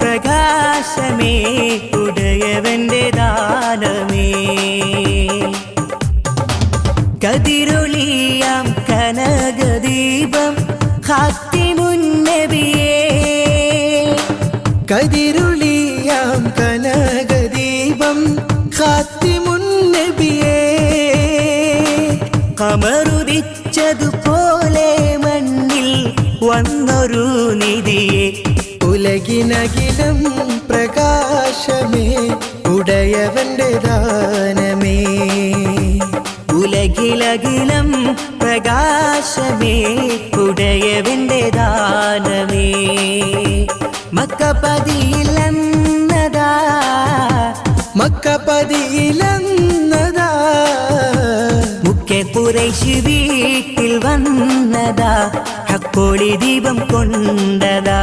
പ്രകാശമേ ഉടയവന്റെ ദാനമേ. കതിരൊളിയാം കനകദീപം ഹാത്തിമുന്നബിയേ കതിരുളിയാം കനകദീപം ഖാത്തിമുന്നബിയേ കമറുദിച്ചതുപോലെ മണ്ണിൽ വന്നൊരു നിധിയെ ഉലകിനകിലും പ്രകാശമേ ഉടയവന്റെ ദാനമേ. ഉലകിലകിലം പ്രകാശമേ ഉടയവന്റെ ദാനമേ. മക്കപതിയിലെന്നതാ മുഖ്യ കുറേശ് വീട്ടിൽ വന്നതാ. ഹക്കോളി ദീപം കൊണ്ടതാ.